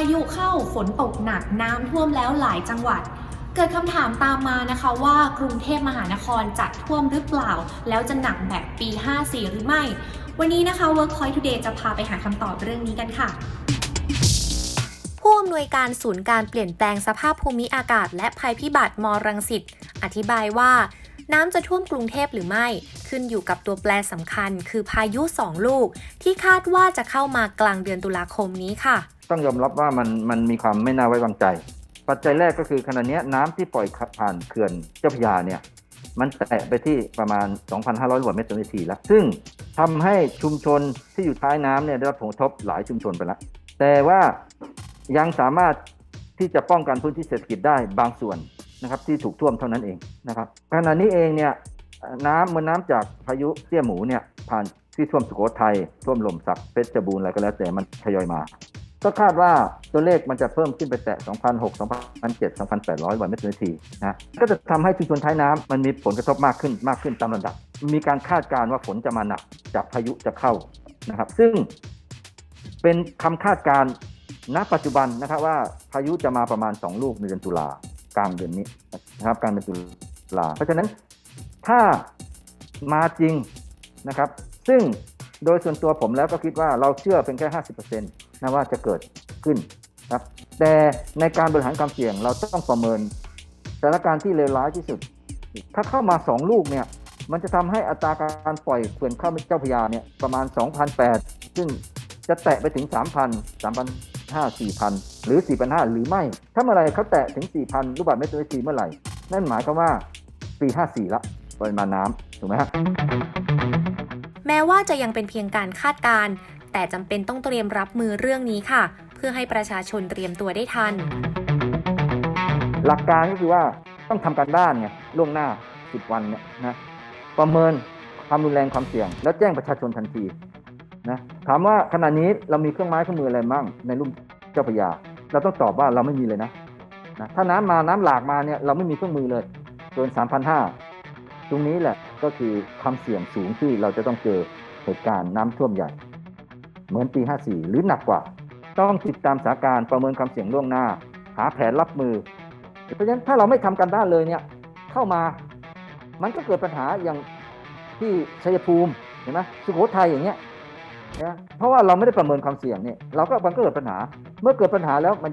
ายุเข้าฝนตกหนักน้ำท่วมแล้วหลายจังหวัด เกิดคำถามตามมานะคะว่ากรุงเทพมหานครจะท่วมหรือเปล่า แล้วจะหนักแบบปี 54 หรือไม่ วันนี้นะคะ Workpoint Today จะพาไปหาคำตอบเรื่องนี้กันค่ะผู้อำนวยการศูนย์การเปลี่ยนแปลงสภาพภูมิอากาศ และภัยพิบัติมรังสิตอธิบายว่า น้ำจะท่วมกรุงเทพหรือไม่ ขึ้นอยู่กับตัวแปรสำคัญ คือพายุ2ลูก ที่คาดว่าจะเข้ามากลางเดือนตุลาคมนี้ค่ะ ต้องยอมรับว่ามันมันมีความไม่น่าไว้วางใจ ปัจจัยแรกก็คือขณะนี้น้ำที่ปล่อยผ่านเขื่อนเจ้าพระยาเนี่ยมันแตะไปที่ประมาณ 2,500ลูกบาศก์เมตรต่อนาทีแล้ว ซึ่งทำให้ชุมชนที่อยู่ท้ายน้ำเนี่ยได้รับผลกระทบหลายชุมชนไปแล้ว แต่ว่ายังสามารถที่จะป้องกันพื้นที่เศรษฐกิจได้บางส่วนนะครับที่ถูกท่วมเท่านั้นเองนะครับขณะนี้เองเนี่ยน้ำมวลน้ำจากพายุเตี้ยหมูเนี่ยผ่านที่ท่วมสุโขทัยท่วมลมสักเพชรบูรณ์อะไรก็แล้วแต่มันทยอยมา ก็คาดว่าตัวเลขมันจะเพิ่มขึ้นไปแตะ2,600 2,700 2,800 วันเมตรต่อนาทีนะ ก็จะทำให้ชุมชนท้ายน้ำมันมีผลกระทบมากขึ้นมากขึ้นตามลำดับ มีการคาดการณ์ว่าฝนจะมาหนักจากพายุจะเข้านะครับ ซึ่งเป็นคำคาดการณ์ณปัจจุบันนะครับว่าพายุจะมาประมาณ 2 ลูกในเดือนตุลากลางเดือนนี้นะครับกลางเดือนตุลา เพราะฉะนั้นถ้ามาจริงนะครับ ซึ่งโดยส่วนตัวผมแล้วก็คิดว่าเราเชื่อเป็นแค่ 50%นะว่าจะเกิดขึ้นครับแต่ในการบริหารความเสี่ยงเราต้องประเมินสถานการณ์ที่เลวร้ายที่สุด ถ้าเข้ามา 2 ลูกเนี่ยมันจะทำให้อัตราการปล่อยเขื่อนเข้าเจ้าพระยาเนี่ยประมาณ 2,008 ซึ่งจะแตะไปถึง 3,000 3,500 4,000 หรือ 4,500 หรือไม่ ถ้าเมื่อไรเขาแตะถึง 4,000 ลูกบาศก์เมตรต่อนาทีเมื่อไหร่ นั่นหมายความว่าปี54 ละปริมาณน้ำถูกไหมฮะแม้ว่าจะยังเป็นเพียงการคาดการณ์ แต่จำเป็นต้องเตรียมรับมือเรื่องนี้ค่ะ เพื่อให้ประชาชนเตรียมตัวได้ทัน หลักการก็คือว่าต้องทำการบ้านไงล่วงหน้า 10 วันเนี่ยนะประเมินความรุนแรงความเสี่ยง แล้วแจ้งประชาชนทันทีนะถามว่าขณะนี้เรามีเครื่องไม้เครื่องมืออะไรบ้างในลุ่มเจ้าพระยา เราต้องตอบว่าเราไม่มีเลยนะนะถ้าน้ำมาน้ำหลากมาเนี่ยเราไม่มีเครื่องมือเลยเกิน3,500ตรงนี้แหละก็คือความเสี่ยงสูงที่เราจะต้องเจอเหตุการณ์น้ำท่วมใหญ่ เหมือนปี 54 หรือหนักกว่า ต้องติดตามสถานการณ์ประเมินความเสี่ยงล่วงหน้า หาแผนรับมือ เพราะฉะนั้นถ้าเราไม่ทำกันด้านเลยเนี่ยเข้ามามันก็เกิดปัญหาอย่างที่ชัยภูมิเห็นไหมสุโขทัยอย่างเงี้ยนะเพราะว่าเราไม่ได้ประเมินความเสี่ยงเนี่ยเราก็มันก็เกิดปัญหา เมื่อเกิดปัญหาแล้วมัน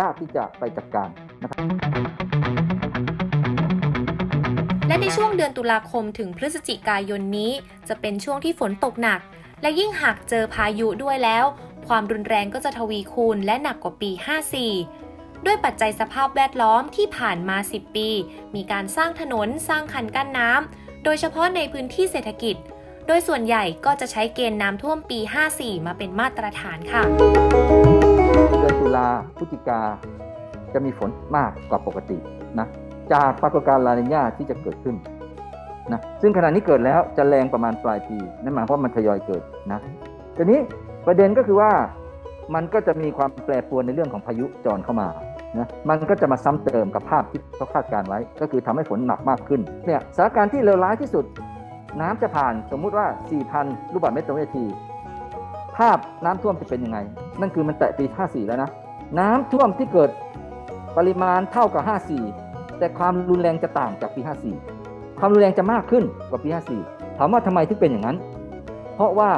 ยากที่จะไปจัดการนะครับและในช่วงเดือนตุลาคมถึงพฤศจิกายนนี้ จะเป็นช่วงที่ฝนตกหนัก และยิ่งหากเจอพายุด้วยแล้ว ความรุนแรงก็จะทวีคูณและหนักกว่าปี 54 ด้วยปัจจัยสภาพแวดล้อมที่ผ่านมา 10 ปี มีการสร้างถนนสร้างคันกั้นน้ำโดยเฉพาะในพื้นที่เศรษฐกิจ โดยส่วนใหญ่ก็จะใช้เกณฑ์น้ำท่วมปี 54 มาเป็นมาตรฐานค่ะเดือนตุลาพฤศจิกาจะมีฝนมากกว่าปกตินะจากปรากฏการณ์ลานิญาที่จะเกิดขึ้น นะซึ่งขณะนี้เกิดแล้วจะแรงประมาณปลายปีนั่นหมายความว่ามันทยอยเกิดนะทีนี้ประเด็นก็คือว่ามันก็จะมีความแปรปรวนในเรื่องของพายุจรเข้ามานะมันก็จะมาซ้ำเติมกับภาพที่เขาคาดการณ์ไว้ ก็คือทำให้ฝนหนักมากขึ้นเนี่ยสถานการณ์ที่เลวร้ายที่สุด น้ำจะผ่านสมมุติว่า 4,000 ลูกบาศก์เมตรต่อวินาที ภาพน้ำท่วมจะเป็นยังไง นั่นคือมันแตะปี 54 แล้วนะ น้ำท่วมที่เกิดปริมาณเท่ากับ 54 แต่ความรุนแรงจะต่างจากปี 54 ความรุนแรงจะมากขึ้นกว่าปี 54 ถามว่าทำไมถึงเป็นอย่างนั้น เพราะว่า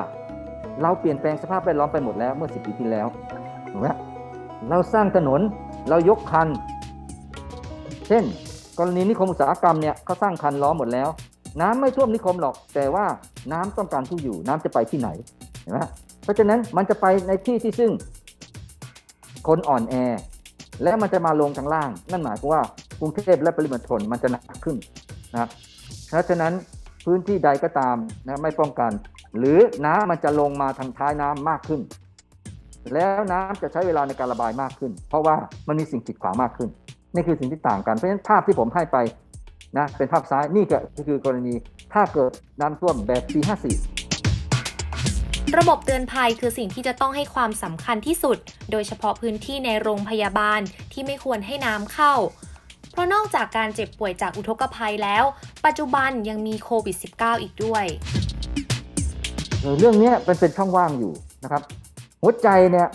เราเปลี่ยนแปลงสภาพแวดล้อมไปหมดแล้วเมื่อ 10 ปีที่แล้วถูกไหมเราสร้างถนนเรายกคัน เช่น กรณีนิคมอุตสาหกรรมเนี่ยเขาสร้างคันล้อมหมดแล้ว น้ำไม่ท่วมนิคมหรอก แต่ว่าน้ำต้องการที่อยู่ น้ำจะไปที่ไหนเห็นไหมเพราะฉะนั้นมันจะไปในที่ที่ซึ่ง คนอ่อนแอ และมันจะมาลงทางล่าง นั่นหมายความว่ากรุงเทพและปริมณฑลมันจะหนักขึ้นนะครับ เพราะฉะนั้นพื้นที่ใดก็ตามนะไม่ป้องกัน หรือน้ำมันจะลงมาทางท้ายน้ำมากขึ้น แล้วน้ำจะใช้เวลาในการระบายมากขึ้น เพราะว่ามันมีสิ่งกีดขวางมากขึ้น นี่คือสิ่งที่ต่างกันเพราะฉะนั้นภาพที่ผมให้ไปนะเป็นภาพซ้ายนี่ก็คือกรณีถ้าเกิดน้ำท่วมแบบปี54ระบบเตือนภัยคือสิ่งที่จะต้องให้ความสำคัญที่สุด โดยเฉพาะพื้นที่ในโรงพยาบาลที่ไม่ควรให้น้ำเข้า เพราะนอกจากการเจ็บป่วยจากอุทกภัยแล้ว ปัจจุบันยังมีโควิด -19 อีกด้วยเรื่องนี้เป็นเป็นช่องว่างอยู่นะครับ หัวใจเนี่ย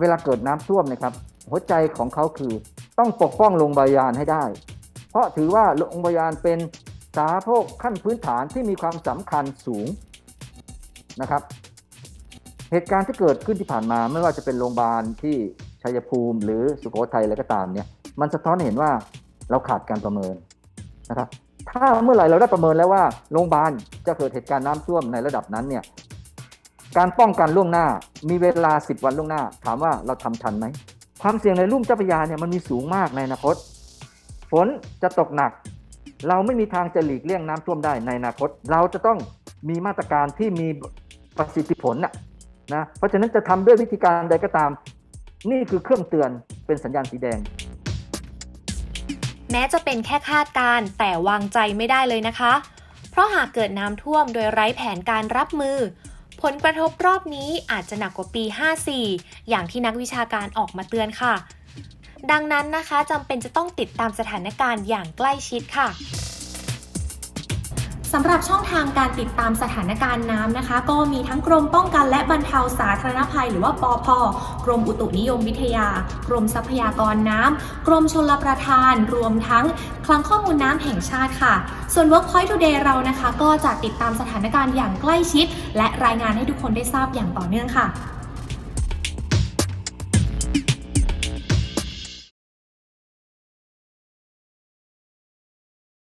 เวลาเกิดน้ำท่วมนะครับ หัวใจของเขาคือต้องปกป้องโรงพยาบาลให้ได้ เพราะถือว่าโรงพยาบาลเป็นสาธารณโภคขั้นพื้นฐานที่มีความสำคัญสูงนะครับ เหตุการณ์ที่เกิดขึ้นที่ผ่านมาไม่ว่าจะเป็นโรงพยาบาลที่ชัยภูมิ หรือสุโขทัยอะไรก็ตามเนี่ยมันสะท้อนเห็นว่า เราขาดการประเมินนะครับถ้าเมื่อไหร่เราได้ประเมินแล้วว่าโรงพยาบาลจะเกิดเหตุการณ์น้ำท่วมในระดับนั้นเนี่ยการป้องกันล่วงหน้ามีเวลา 10 วันล่วงหน้า ถามว่าเราทำทันไหมความเสี่ยงในลุ่มเจ้าพระยาเนี่ยมันมีสูงมากในอนาคต ฝนจะตกหนัก เราไม่มีทางจะหลีกเลี่ยงน้ำท่วมได้ในอนาคต เราจะต้องมีมาตรการที่มีประสิทธิผลนะนะเพราะฉะนั้นจะทำด้วยวิธีการใดก็ตาม นี่คือเครื่องเตือนเป็นสัญญาณสีแดง แม้จะเป็นแค่คาดการ์แต่วางใจไม่ได้เลยนะคะ เพราะหากเกิดน้ำท่วมโดยไร้แผนการรับมือ ผลกระทบรอบนี้อาจจะหนักกว่าปี 54 อย่างที่นักวิชาการออกมาเตือนค่ะ ดังนั้นนะคะจำเป็นจะต้องติดตามสถานการณ์อย่างใกล้ชิดค่ะ สำหรับช่องทางการติดตามสถานการณ์น้ำนะคะ ก็มีทั้งกรมป้องกันและบรรเทาสาธารณภัย หรือว่าปอพกรมอุตุนิยมวิทยา กรมทรัพยากรน้ำกรมชลประทาน รวมทั้งคลังข้อมูลน้ำแห่งชาติค่ะ ส่วน Workpoint Today เรานะคะ ก็จะติดตามสถานการณ์อย่างใกล้ชิด และรายงานให้ทุกคนได้ทราบอย่างต่อเนื่องค่ะ